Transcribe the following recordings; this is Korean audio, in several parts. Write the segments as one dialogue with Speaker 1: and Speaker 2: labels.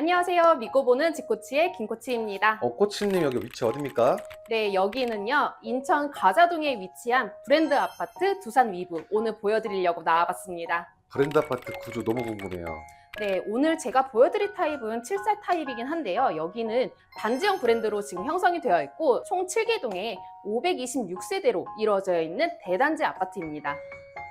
Speaker 1: 안녕하세요. 믿고 보는 집코치의 김코치입니다.
Speaker 2: 어, 코치님 여기 위치 어딥니까?
Speaker 1: 네, 여기는요. 인천 가자동에 위치한 브랜드 아파트 두산 위브 오늘 보여드리려고 나와봤습니다.
Speaker 2: 브랜드 아파트 구조 너무 궁금해요.
Speaker 1: 네, 오늘 제가 보여드릴 타입은 7살 타입이긴 한데요. 여기는 단지형 브랜드로 지금 형성이 되어 있고 총 7개동에 526세대로 이루어져 있는 대단지 아파트입니다.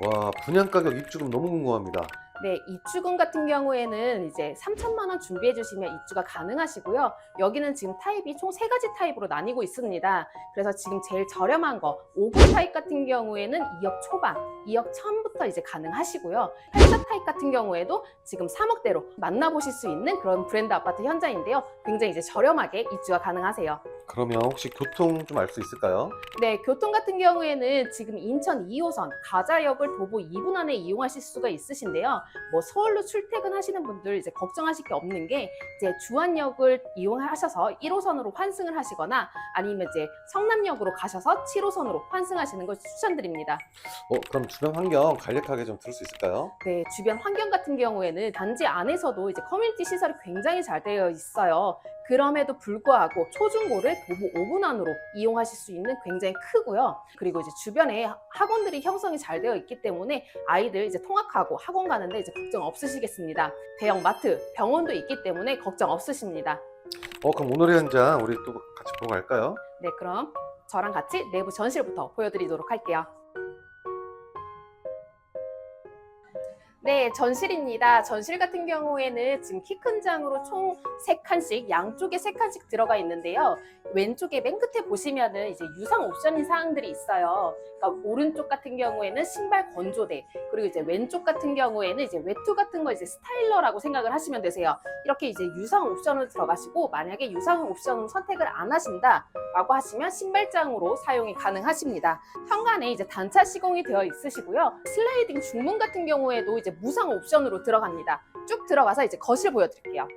Speaker 2: 와, 분양 가격 입주금 너무 궁금합니다.
Speaker 1: 네, 입주금 같은 경우에는 이제 3천만 원 준비해 주시면 입주가 가능하시고요. 여기는 지금 타입이 총 세 가지 타입으로 나뉘고 있습니다. 그래서 지금 제일 저렴한 거 5구 타입 같은 경우에는 2억 초반, 2억 천부터 이제 가능하시고요. 8사 타입 같은 경우에도 지금 3억대로 만나보실 수 있는 그런 브랜드 아파트 현장인데요. 굉장히 이제 저렴하게 입주가 가능하세요.
Speaker 2: 그러면 혹시 교통 좀 알 수 있을까요?
Speaker 1: 네, 교통 같은 경우에는 지금 인천 2호선 가자역을 도보 2분 안에 이용하실 수가 있으신데요. 뭐 서울로 출퇴근하시는 분들 이제 걱정하실 게 없는 게 이제 주안역을 이용하셔서 1호선으로 환승을 하시거나 아니면 이제 성남역으로 가셔서 7호선으로 환승하시는 걸 추천드립니다.
Speaker 2: 어, 그럼 주변 환경 간략하게 좀 들을 수 있을까요?
Speaker 1: 네, 주변 환경 같은 경우에는 단지 안에서도 이제 커뮤니티 시설이 굉장히 잘 되어 있어요. 그럼에도 불구하고 초중고를 도보 5분 안으로 이용하실 수 있는 굉장히 크고요. 그리고 이제 주변에 학원들이 형성이 잘 되어 있기 때문에 아이들 이제 통학하고 학원 가는데 이제 걱정 없으시겠습니다. 대형 마트, 병원도 있기 때문에 걱정 없으십니다.
Speaker 2: 어, 그럼 오늘의 현장 우리 또 같이 보러 갈까요?
Speaker 1: 네, 그럼 저랑 같이 내부 전실부터 보여드리도록 할게요. 네, 전실입니다. 전실 같은 경우에는 지금 키 큰 장으로 총 3칸씩, 양쪽에 3칸씩 들어가 있는데요. 왼쪽에 맨 끝에 보시면은 이제 유상 옵션인 사항들이 있어요. 그러니까 오른쪽 같은 경우에는 신발 건조대, 그리고 이제 왼쪽 같은 경우에는 이제 외투 같은 거 이제 스타일러라고 생각을 하시면 되세요. 이렇게 이제 유상 옵션을 들어가시고 만약에 유상 옵션을 선택을 안 하신다라고 하시면 신발장으로 사용이 가능하십니다. 현관에 이제 단차 시공이 되어 있으시고요. 슬라이딩 중문 같은 경우에도 이제 무상 옵션으로 들어갑니다. 쭉 들어가서 이제 거실 보여드릴게요.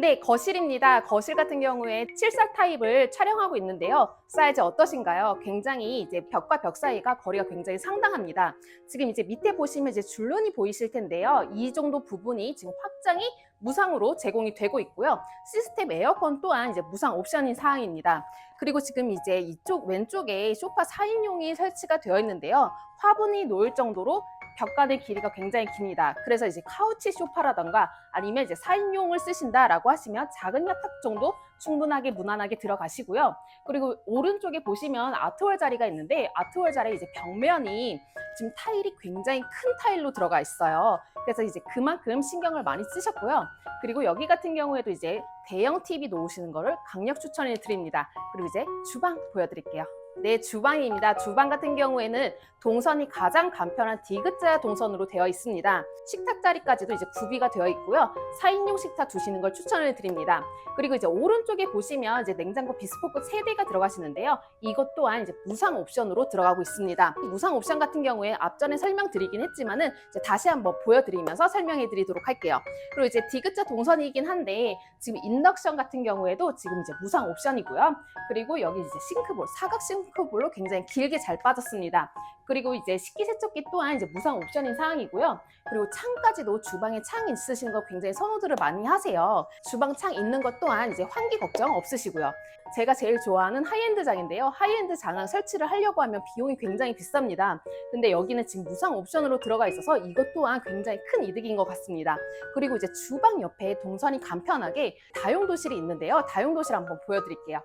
Speaker 1: 네, 거실입니다. 거실 같은 경우에 7살 타입을 촬영하고 있는데요. 사이즈 어떠신가요? 굉장히 이제 벽과 벽 사이가 거리가 굉장히 상당합니다. 지금 이제 밑에 보시면 이제 줄눈이 보이실 텐데요. 이 정도 부분이 지금 확장이 무상으로 제공이 되고 있고요. 시스템 에어컨 또한 이제 무상 옵션인 사항입니다. 그리고 지금 이제 이쪽 왼쪽에 소파 4인용이 설치가 되어 있는데요. 화분이 놓일 정도로 벽간의 길이가 굉장히 깁니다. 그래서 이제 카우치 소파라던가 아니면 이제 4인용을 쓰신다라고 하시면 작은 야탁 정도 충분하게 무난하게 들어가시고요. 그리고 오른쪽에 보시면 아트월 자리가 있는데 아트월 자리에 이제 벽면이 지금 타일이 굉장히 큰 타일로 들어가 있어요. 그래서 이제 그만큼 신경을 많이 쓰셨고요. 그리고 여기 같은 경우에도 이제 대형 TV 놓으시는 거를 강력 추천해 드립니다. 그리고 이제 주방 보여드릴게요. 네, 주방입니다. 주방 같은 경우에는 동선이 가장 간편한 디귿자 동선으로 되어 있습니다. 식탁 자리까지도 이제 구비가 되어 있고요. 4인용 식탁 두시는 걸 추천을 드립니다. 그리고 이제 오른쪽에 보시면 이제 냉장고 비스포크 3대가 들어가시는데요. 이것 또한 이제 무상 옵션으로 들어가고 있습니다. 이 무상 옵션 같은 경우에 앞전에 설명드리긴 했지만은 이제 다시 한번 보여드리면서 설명해 드리도록 할게요. 그리고 이제 디귿자 동선이긴 한데 지금 인덕션 같은 경우에도 지금 이제 무상 옵션이고요. 그리고 여기 이제 싱크볼, 사각 싱크볼로 굉장히 길게 잘 빠졌습니다. 그리고 이제 식기세척기 또한 이제 무상 옵션인 사항이고요. 그리고 창까지도 주방에 창 있으신 거 굉장히 선호들을 많이 하세요. 주방 창 있는 것 또한 이제 환기 걱정 없으시고요. 제가 제일 좋아하는 하이엔드 장인데요. 하이엔드 장을 설치를 하려고 하면 비용이 굉장히 비쌉니다. 근데 여기는 지금 무상 옵션으로 들어가 있어서 이것 또한 굉장히 큰 이득인 것 같습니다. 그리고 이제 주방 옆에 동선이 간편하게 다용도실이 있는데요. 다용도실 한번 보여드릴게요.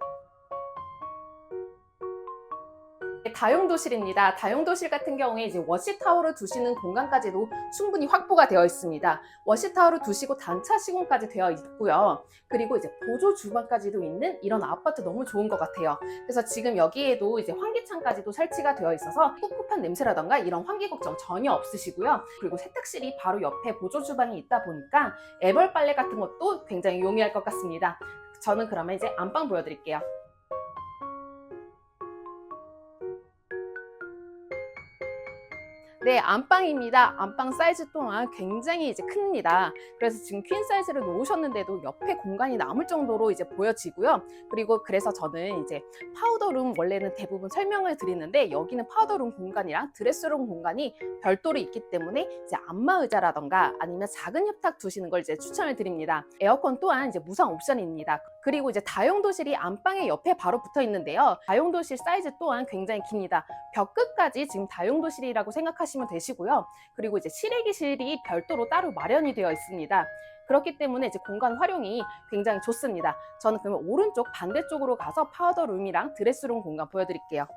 Speaker 1: 다용도실입니다. 다용도실 같은 경우에 이제 워시타워를 두시는 공간까지도 충분히 확보가 되어 있습니다. 워시타워를 두시고 단차 시공까지 되어 있고요. 그리고 이제 보조 주방까지도 있는 이런 아파트 너무 좋은 것 같아요. 그래서 지금 여기에도 이제 환기창까지도 설치가 되어 있어서 꿉꿉한 냄새라던가 이런 환기 걱정 전혀 없으시고요. 그리고 세탁실이 바로 옆에 보조 주방이 있다 보니까 애벌 빨래 같은 것도 굉장히 용이할 것 같습니다. 저는 그러면 이제 안방 보여드릴게요. 네, 안방입니다. 안방 사이즈 또한 굉장히 이제 큽니다. 그래서 지금 퀸 사이즈를 놓으셨는데도 옆에 공간이 남을 정도로 이제 보여지고요. 그리고 그래서 저는 이제 파우더룸 원래는 대부분 설명을 드리는데 여기는 파우더룸 공간이랑 드레스룸 공간이 별도로 있기 때문에 이제 안마 의자라던가 아니면 작은 협탁 두시는 걸 이제 추천을 드립니다. 에어컨 또한 이제 무상 옵션입니다. 그리고 이제 다용도실이 안방의 옆에 바로 붙어 있는데요. 다용도실 사이즈 또한 굉장히 깁니다. 벽 끝까지 지금 다용도실이라고 생각하시면 되시고요. 그리고 이제 실외기실이 별도로 따로 마련이 되어 있습니다. 그렇기 때문에 이제 공간 활용이 굉장히 좋습니다. 저는 그러면 오른쪽 반대쪽으로 가서 파우더룸이랑 드레스룸 공간 보여드릴게요.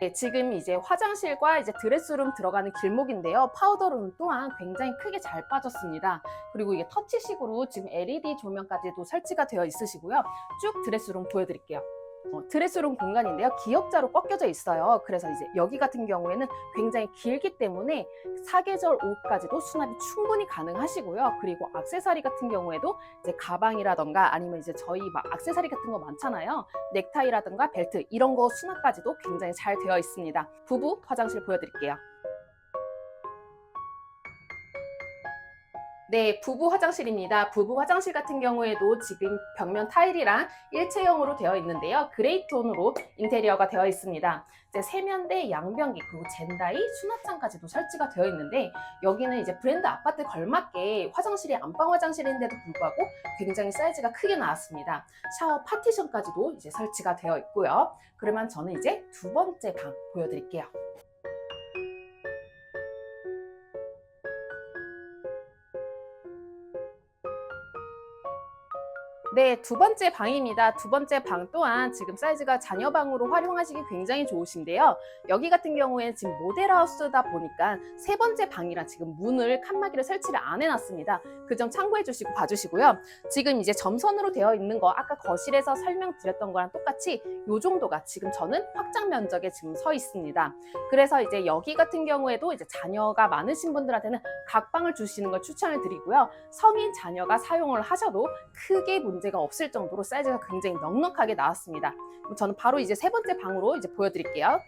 Speaker 1: 네, 지금 이제 화장실과 이제 드레스룸 들어가는 길목인데요. 파우더룸 또한 굉장히 크게 잘 빠졌습니다. 그리고 이게 터치식으로 지금 LED 조명까지도 설치가 되어 있으시고요. 쭉 드레스룸 보여드릴게요. 어, 드레스룸 공간인데요. 기역자로 꺾여져 있어요. 그래서 이제 여기 같은 경우에는 굉장히 길기 때문에 사계절 옷까지도 수납이 충분히 가능하시고요. 그리고 액세서리 같은 경우에도 이제 가방이라던가 아니면 이제 저희 막 액세서리 같은 거 많잖아요. 넥타이라든가 벨트 이런 거 수납까지도 굉장히 잘 되어 있습니다. 부부 화장실 보여드릴게요. 네, 부부 화장실입니다. 부부 화장실 같은 경우에도 지금 벽면 타일이랑 일체형으로 되어 있는데요. 그레이 톤으로 인테리어가 되어 있습니다. 이제 세면대, 양변기, 그리고 젠다이, 수납장까지도 설치가 되어 있는데 여기는 이제 브랜드 아파트 걸맞게 화장실이 안방 화장실인데도 불구하고 굉장히 사이즈가 크게 나왔습니다. 샤워 파티션까지도 이제 설치가 되어 있고요. 그러면 저는 이제 두 번째 방 보여드릴게요. 네, 두 번째 방입니다. 두 번째 방 또한 지금 사이즈가 자녀 방으로 활용하시기 굉장히 좋으신데요. 여기 같은 경우에는 지금 모델하우스다 보니까 세 번째 방이랑 지금 문을 칸막이를 설치를 안 해놨습니다. 그 점 참고해 주시고 봐주시고요. 지금 이제 점선으로 되어 있는 거 아까 거실에서 설명드렸던 거랑 똑같이 이 정도가 지금 저는 확장 면적에 지금 서 있습니다. 그래서 이제 여기 같은 경우에도 이제 자녀가 많으신 분들한테는 각 방을 주시는 걸 추천을 드리고요. 성인 자녀가 사용을 하셔도 크게 문제 가 없을 정도로 사이즈가 굉장히 넉넉하게 나왔습니다. 저는 바로 이제 세 번째 방으로 이제 보여드릴게요.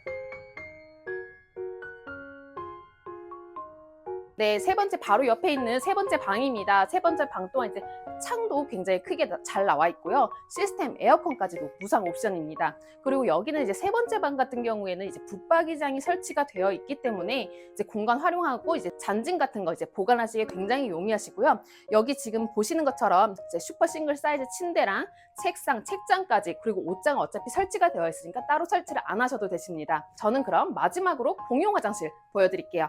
Speaker 1: 네, 세 번째 바로 옆에 있는 세 번째 방입니다. 세 번째 방 또한 이제 창도 굉장히 크게 나- 잘 나와 있고요. 시스템 에어컨까지도 무상 옵션입니다. 그리고 여기는 이제 세 번째 방 같은 경우에는 이제 붙박이장이 설치가 되어 있기 때문에 이제 공간 활용하고 이제 잔짐 같은 거 이제 보관하시기 굉장히 용이하시고요. 여기 지금 보시는 것처럼 이제 슈퍼 싱글 사이즈 침대랑 책상, 책장까지 그리고 옷장은 어차피 설치가 되어 있으니까 따로 설치를 안 하셔도 되십니다. 저는 그럼 마지막으로 공용 화장실 보여드릴게요.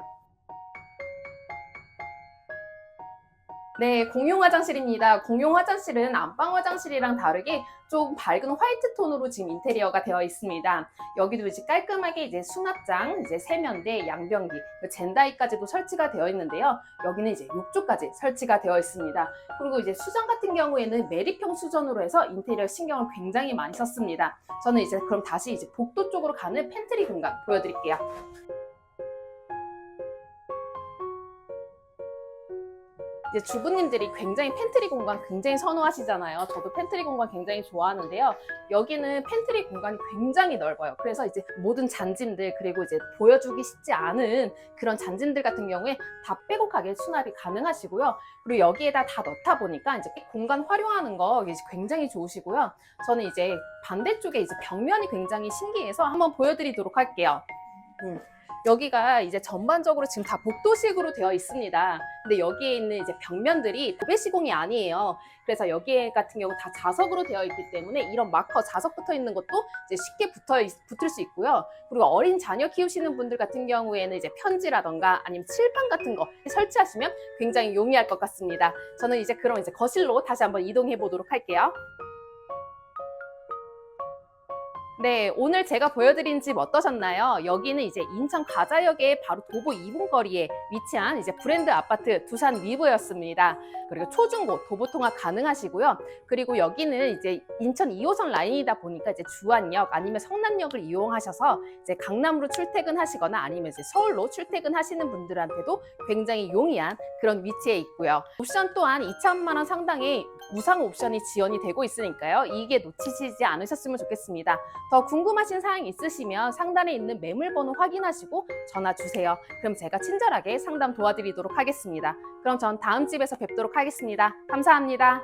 Speaker 1: 네, 공용 화장실입니다. 공용 화장실은 안방 화장실이랑 다르게 좀 밝은 화이트 톤으로 지금 인테리어가 되어 있습니다. 여기도 이제 깔끔하게 이제 수납장, 이제 세면대, 양변기, 젠다이까지도 설치가 되어 있는데요. 여기는 이제 욕조까지 설치가 되어 있습니다. 그리고 이제 수전 같은 경우에는 매립형 수전으로 해서 인테리어 신경을 굉장히 많이 썼습니다. 저는 이제 그럼 다시 이제 복도 쪽으로 가는 팬트리 공간 보여드릴게요. 이제 주부님들이 굉장히 팬트리 공간 굉장히 선호하시잖아요. 저도 팬트리 공간 굉장히 좋아하는데요. 여기는 팬트리 공간이 굉장히 넓어요. 그래서 이제 모든 잔짐들 그리고 이제 보여주기 쉽지 않은 그런 잔짐들 같은 경우에 다 빼곡하게 수납이 가능하시고요. 그리고 여기에다 다 넣다 보니까 이제 공간 활용하는 거 굉장히 좋으시고요. 저는 이제 반대쪽에 이제 벽면이 굉장히 신기해서 한번 보여드리도록 할게요. 음. 여기가 이제 전반적으로 지금 다 복도식으로 되어 있습니다. 근데 여기에 있는 이제 벽면들이 도배 시공이 아니에요. 그래서 여기 같은 경우 다 자석으로 되어 있기 때문에 이런 마커 자석 붙어 있는 것도 이제 쉽게 붙어 있- 붙을 수 있고요. 그리고 어린 자녀 키우시는 분들 같은 경우에는 이제 편지라던가 아니면 칠판 같은 거 설치하시면 굉장히 용이할 것 같습니다. 저는 이제 그럼 이제 거실로 다시 한번 이동해 보도록 할게요. 네, 오늘 제가 보여드린 집 어떠셨나요? 여기는 이제 인천 가자역의 바로 도보 2분 거리에 위치한 이제 브랜드 아파트 두산 위브였습니다. 그리고 초중고 도보 통학 가능하시고요. 그리고 여기는 이제 인천 2호선 라인이다 보니까 이제 주안역 아니면 성남역을 이용하셔서 이제 강남으로 출퇴근하시거나 아니면 이제 서울로 출퇴근하시는 분들한테도 굉장히 용이한 그런 위치에 있고요. 옵션 또한 2천만 원 상당의 무상 옵션이 지원이 되고 있으니까요. 이게 놓치시지 않으셨으면 좋겠습니다. 더 궁금하신 사항 있으시면 상단에 있는 매물 번호 확인하시고 전화 주세요. 그럼 제가 친절하게 상담 도와드리도록 하겠습니다. 그럼 전 다음 집에서 뵙도록 하겠습니다. 감사합니다.